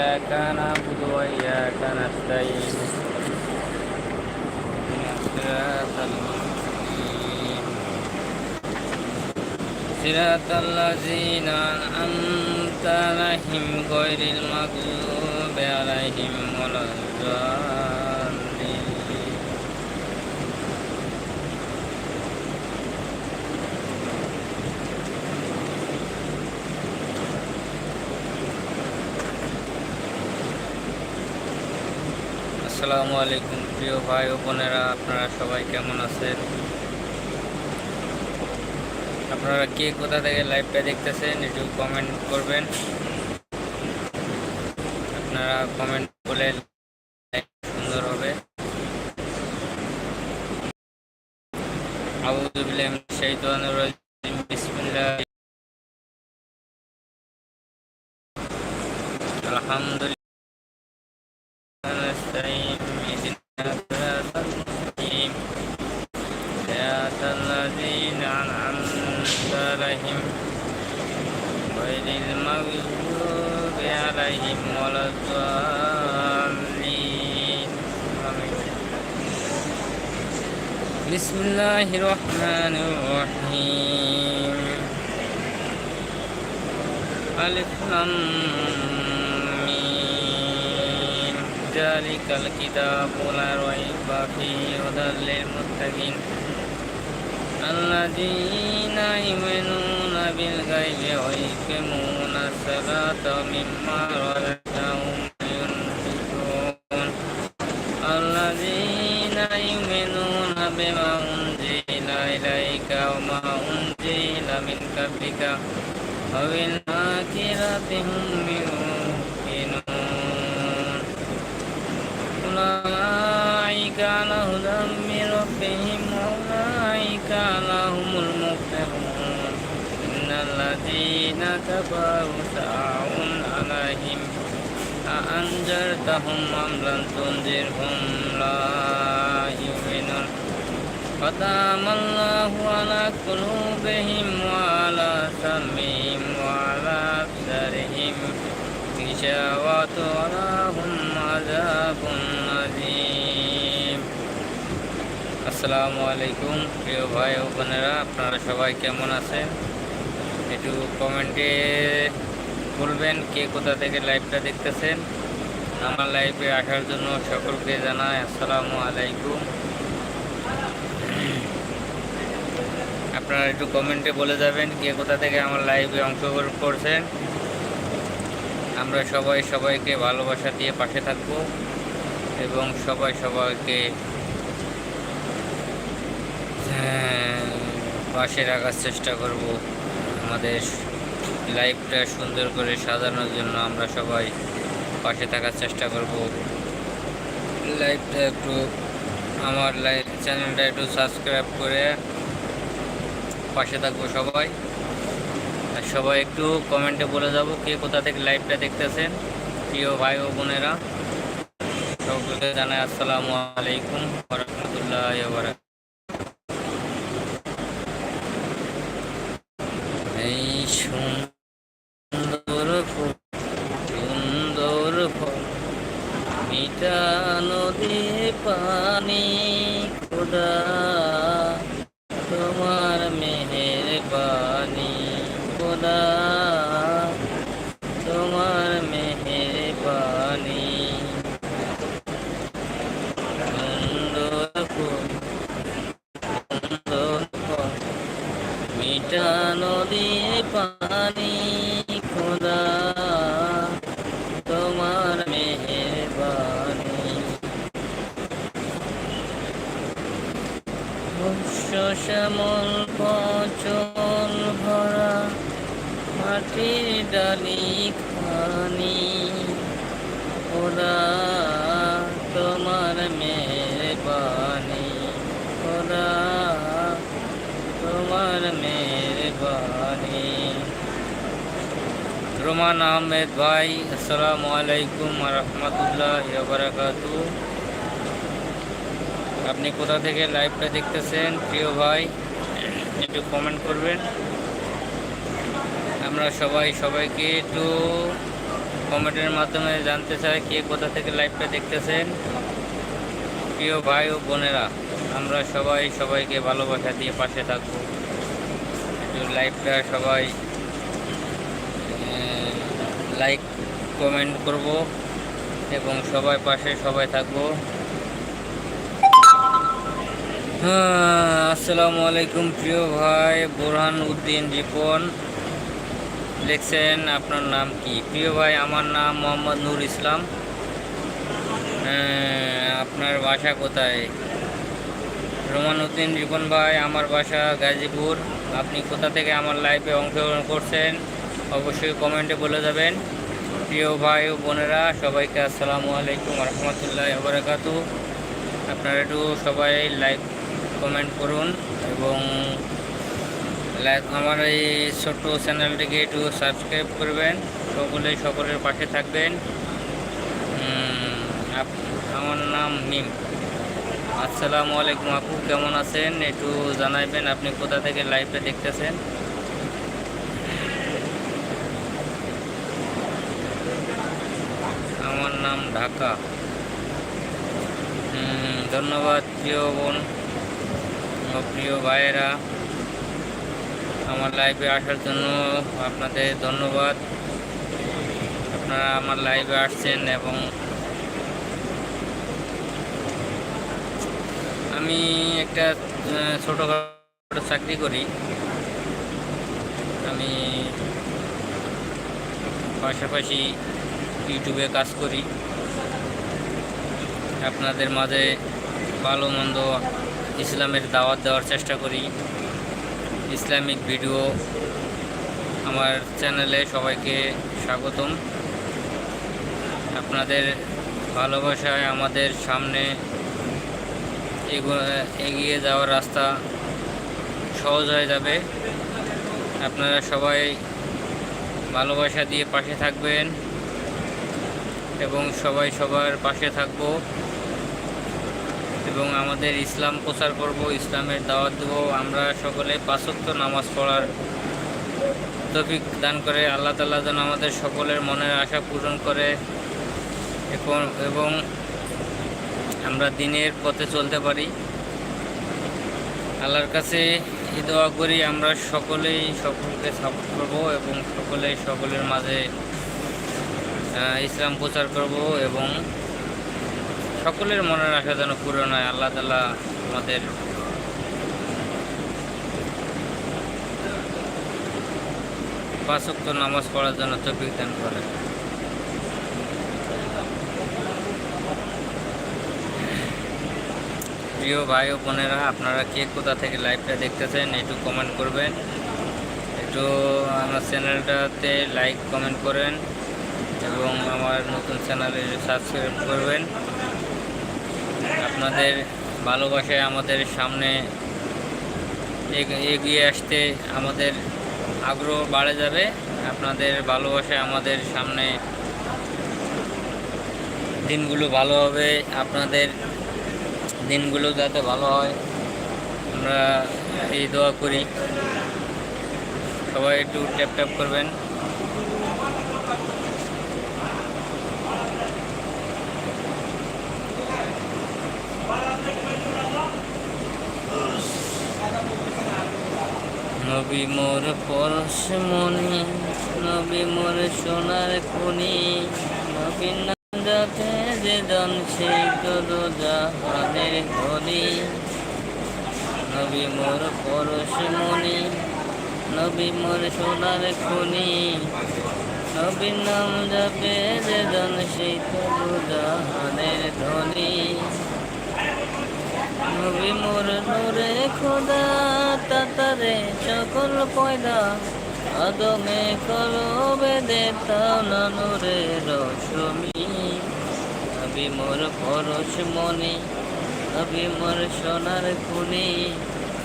إياك نعبد وإياك نستعين اهدنا الصراط المستقيم صراط الذين أنعمت عليهم غير المغضوب عليهم ولا الضالين আসসালামু আলাইকুম, প্রিয় ভাই ও বোনেরা, আপনারা সবাই কেমন আছেন? আপনারা কে কোথা থেকে লাইভটা দেখতেছেন, একটু কমেন্ট করবেন। আপনারা কমেন্ট করলে সুন্দর হবে। আউযু বিল্লাহি মিনাশ الذين أنعمت عليهم غير المغضوب عليهم ولا الضالين آمين بسم الله الرحمن الرحيم ألف لام ميم ذلك الكتاب لا ريب فيه هدى للمتقين الذين يؤمنون بالغيب ويقيمون الصلاة مما رزقهم ينفقون الذين يؤمنون بما أنزل إليك وما أنزل من قبلك وبالآخرة هم يؤمنون الذين كفروا سواء عليهم أأنذرتهم أم لم تنذرهم لا يؤمنون ختم الله على قلوبهم وعلى سمعهم وعلى أبصارهم غشاوة ولهم عذاب عظيم আসসালামু আলাইকুম প্রিয় ভাই ও বোনেরা আপনারা সবাই কেমন আছেন একটু কমেন্টে বলবেন কে কোথা থেকে লাইভটা দেখতেছেন। আমার লাইভে আসার জন্য সকলকে জানাই আসসালামু আলাইকুম। আপনারা একটু কমেন্টে বলে যাবেন কে কোথা থেকে আমার লাইভে অংশগ্রহণ করছেন। আমরা সবাই সবাইকে ভালোবাসা দিয়ে পাশে থাকব এবং সবাই সবাইকে হ্যাঁ, পাশে রাখার চেষ্টা করব। আমাদের লাইফটা সুন্দর করে সাজানোর জন্য আমরা সবাই পাশে থাকার চেষ্টা করব। লাইভটা একটু, আমার লাইফ চ্যানেলটা একটু সাবস্ক্রাইব করে পাশে থাকব সবাই। আর সবাই একটু কমেন্টে বলে যাব কে কোথা থেকে লাইভটা দেখতেছেন, প্রিয় ভাই ও বোনেরা। সকলকে জানাই আসসালামু আলাইকুম রহমতুল্লাহ এই সুন্দর ফুল সুন্দর ফল মিঠা নদী পানি খোদা শ্যামল পচল ভরা মাটির ডালি খানি ওরা তোমার মেয়ে বানি ওরা তোমার মেয়ে বানি রোমান আহমেদ ভাই, আসসালামু আলাইকুম রহমতুল্লাহ বারাকাতু আপনি কোথা থেকে লাইভটা দেখতেছেন, প্রিয় ভাই, একটু কমেন্ট করবেন। আমরা সবাই সবাইকে একটু কমেন্টের মাধ্যমে জানতে চাই কে কোথা থেকে লাইভটা দেখতেছেন। প্রিয় ভাই ও বোনেরা, আমরা সবাই সবাইকে ভালোবাসা দিয়ে পাশে থাকব। একটু লাইভটা সবাই লাইক কমেন্ট করব এবং সবাই পাশে সবাই থাকব। আসসালামু আলাইকুম প্রিয় ভাই বোরহান উদ্দিন রিপন। লিখছেন আপনার নাম কি? প্রিয় ভাই আমার নাম মোহাম্মদ নূর ইসলাম। হ্যাঁ, আপনার বাসা কোথায়? রোমান উদ্দিন রিপন ভাই আমার বাসা গাজীপুর। আপনি কোথা থেকে আমার লাইফে অংশগ্রহণ করছেন অবশ্যই কমেন্টে বলে যাবেন। প্রিয় ভাই ও বোনেরা সবাইকে আসসালামু আলাইকুম রহমতুল্লাহ আবরাকাতু আপনারা একটু সবাই লাইক কমেন্ট করুন এবং লাইক আমার এই ছোট্ট চ্যানেলটিকে একটু সাবস্ক্রাইব করবেন। সকলেই সকলের পাশে থাকবেন। আমার নাম মিম। আসসালামু আলাইকুম আপু, কেমন আছেন? একটু জানাইবেন আপনি কোথা থেকে লাইভে দেখতেছেন? আমার নাম ঢাকা। ধন্যবাদ প্রিয় বোন। প্রিয় ভাইয়েরা, আমার লাইভে আসার জন্য আপনাদের ধন্যবাদ। আপনারা আমার লাইভে আসছেন এবং আমি একটা ছোটোখাটো চাকরি করি। আমি পাশাপাশি ইউটিউবে কাজ করি। আপনাদের মাঝে ভালো মন্দ ইসলামের দাওয়াত দেওয়ার চেষ্টা করি। ইসলামিক ভিডিও আমার চ্যানেলে সবাইকে স্বাগতম। আপনাদের ভালোবাসায় আমাদের সামনে এগো- এগিয়ে যাওয়ার রাস্তা সহজ হয়ে যাবে। আপনারা সবাই ভালোবাসা দিয়ে পাশে থাকবেন এবং সবাই সবার পাশে থাকব। এবং আমাদের ইসলাম প্রচার করব, ইসলামের দাওয়াত দেবো। আমরা সকলে পাঁচক্ত নামাজ পড়ার তফিক দান করে আল্লাহ তাল্লাহ যেন আমাদের সকলের মনের আশা পূরণ করে। এবং এবং আমরা দিনের পথে চলতে পারি। আল্লাহর কাছে এই দোয়া করি, আমরা সকলেই সকলকে সাপোর্ট করব এবং সকলেই সকলের মাঝে ইসলাম প্রচার করব এবং সকলের মনের আশা যেন পূরণ হয়, আল্লাহ তালা আমাদের পাঁচক্ত নামাজ পড়ার জন্য তফিক দান করে প্রিয় ভাই ও বোনেরা, আপনারা কে কোথা থেকে লাইভটা দেখতেছেন একটু কমেন্ট করবেন। একটু আমার চ্যানেলটাতে লাইক কমেন্ট করেন এবং আমার নতুন চ্যানেলে সাবস্ক্রাইব করবেন। আপনাদের ভালোবাসায় আমাদের সামনে এগ- এগিয়ে আসতে আমাদের আগ্রহ বাড়ে যাবে। আপনাদের ভালোবাসায় আমাদের সামনে দিনগুলো ভালো হবে। আপনাদের দিনগুলো যাতে ভালো হয়, আমরা এই দোয়া করি। সবাই একটু ট্যাপ ট্যাপ করবেন। নবী মোর পরশ মনি, নবী মোর সোনার খনি, নবী যাতে যে জন সেই তো জাহানের ধনি। নবী মোর পরশ মনি, নবী মোর সোনার খনি, নবী নাম যাবে যে জন সেই তো জাহানের ধনী নবী মোর নূরে খোদা, তাতারে সকল পয়দা। আদমে কলবে দেতাও না নূরে রশ্মি। নবী মোর পরশ মনি নবী মোর সোনার খুনি।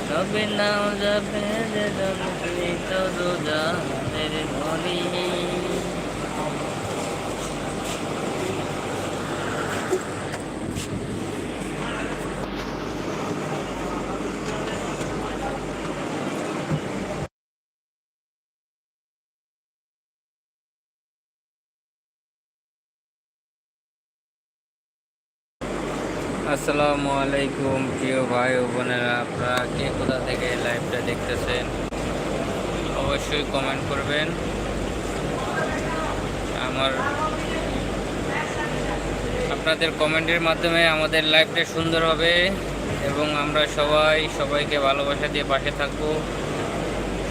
নবী নাম যাবে যে জনপ্রিত রোজানের ধনী আসসালামু আলাইকুম, প্রিয় ভাই ও বোনেরা, আপনারা কে কোথা থেকে লাইভটা দেখতেছেন, অবশ্যই কমেন্ট করবেন। আমার আপনাদের কমেন্টের মাধ্যমে আমাদের লাইভটা সুন্দর হবে এবং আমরা সবাই সবাইকে ভালোবাসা দিয়ে পাশে থাকব।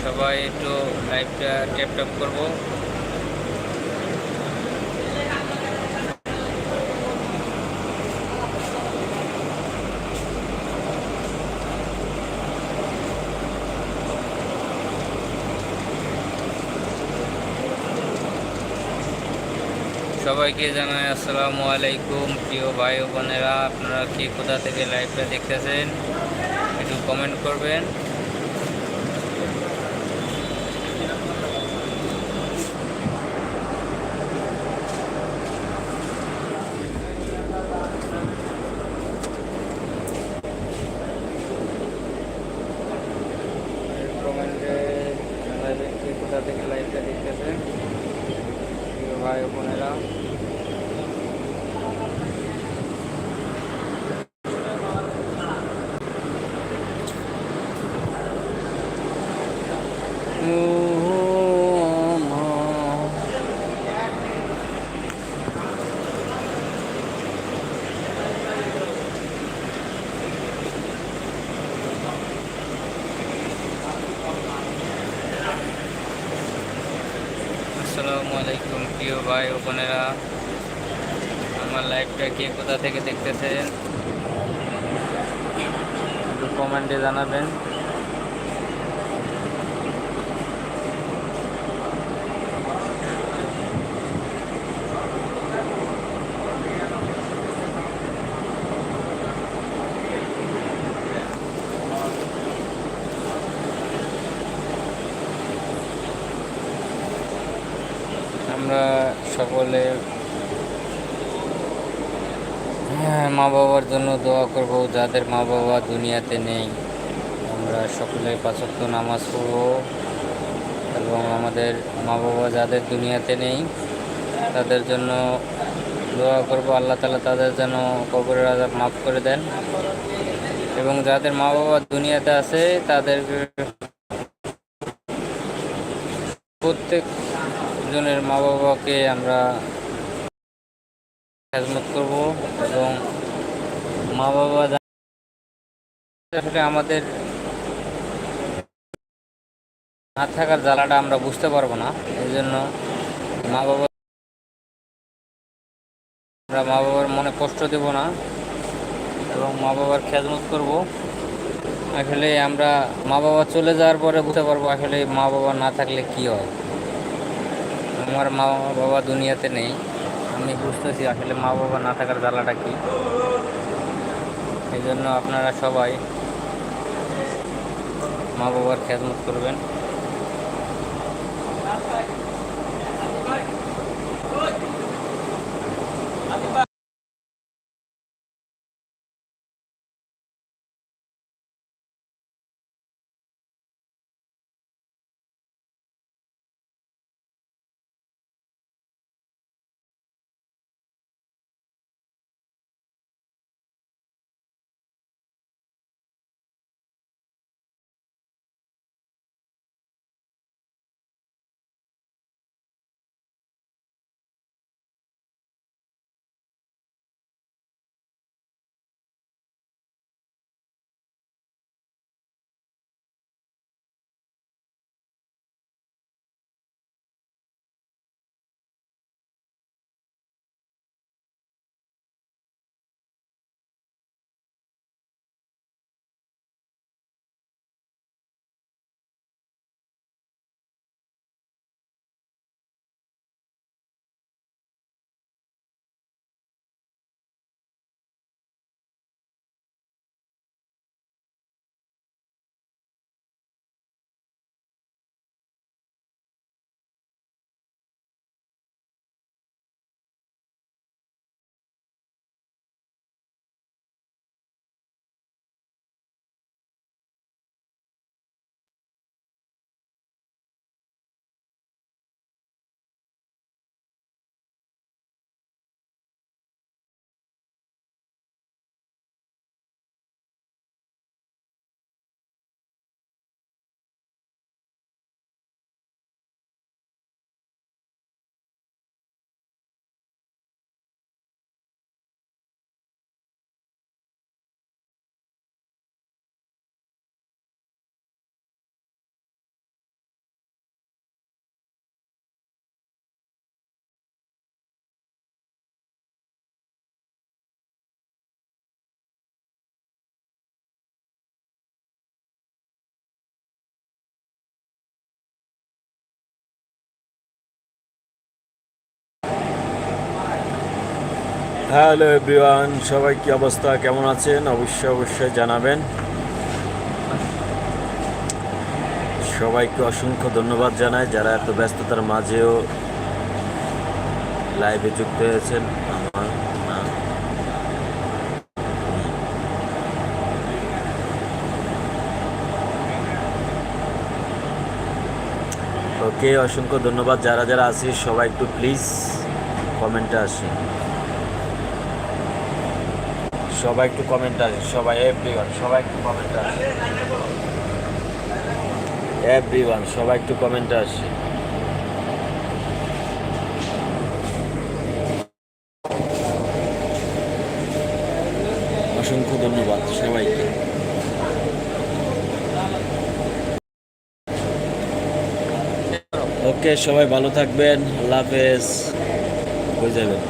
সবাই একটু লাইভটা ট্যাপ ট্যাপ করব। সবাইকে জানাই আসসালামু আলাইকুম। প্রিয় ভাই বোনেরা, আপনারা কি কোথা থেকে লাইভটা দেখতেছেন? একটু কমেন্ট করবেন কমেন্টে জানাবেন কে কোথা থেকে লাইভটা দেখতেছেন প্রিয় ভাই ও বোনেরা আসসালামু আলাইকুম প্রিয় ভাই ও বোনেরা। আমার লাইভটা কে কোথা থেকে দেখতেছেন? একটু কমেন্টে জানাবেন আমরা সকলে হ্যাঁ, মা বাবার জন্য দোয়া করব যাদের মা বাবা দুনিয়াতে নেই। আমরা সকলে পাঁচক্ত নামাজ পড়ব এবং আমাদের মা বাবা যাদের দুনিয়াতে নেই, তাদের জন্য দোয়া করব। আল্লাহ তালা তাদের যেন কবরের আজাব মাফ করে দেন এবং যাদের মা বাবা দুনিয়াতে আছে, তাদের প্রত্যেক জনের মা বাবাকে আমরা খেজমত করব এবং মা বাবা আসলে আমাদের না থাকার জ্বালাটা আমরা বুঝতে পারব না। এই জন্য মা বাবা আমরা মা বাবার মনে কষ্ট দেব না এবং মা বাবার খেজমত করব। আসলে আমরা মা বাবা চলে যাওয়ার পরে বুঝতে পারব আসলে মা বাবা না থাকলে কি হয়। আমার মা বাবা দুনিয়াতে নেই। আমি বুঝতেছি আসলে মা বাবা না থাকার জ্বালাটা কি। এই জন্য আপনারা সবাই মা বাবার খেদমত করবেন। হ্যালো এভরিওয়ান, সবাই কি অবস্থা? কেমন আছেন? অবশ্যই অবশ্যই জানাবেন। সবাইকে অসংখ্য ধন্যবাদ জানাই যারা এত ব্যস্ততার মাঝেও লাইভে যুক্ত হয়েছেন। আমার ওকে, অসংখ্য ধন্যবাদ। যারা যারা আছে, সবাই একটু প্লিজ কমেন্টে আসেন। সবাই একটু কমেন্ট আসে সবাই এভরি ওয়ান সবাই একটু কমেন্ট আসে এভরিওয়ান সবাই একটু কমেন্ট আসে অসংখ্য ধন্যবাদ সবাইকে। ওকে সবাই ভালো থাকবেন, আল্লাহ হাফেজ। হয়ে যাবেন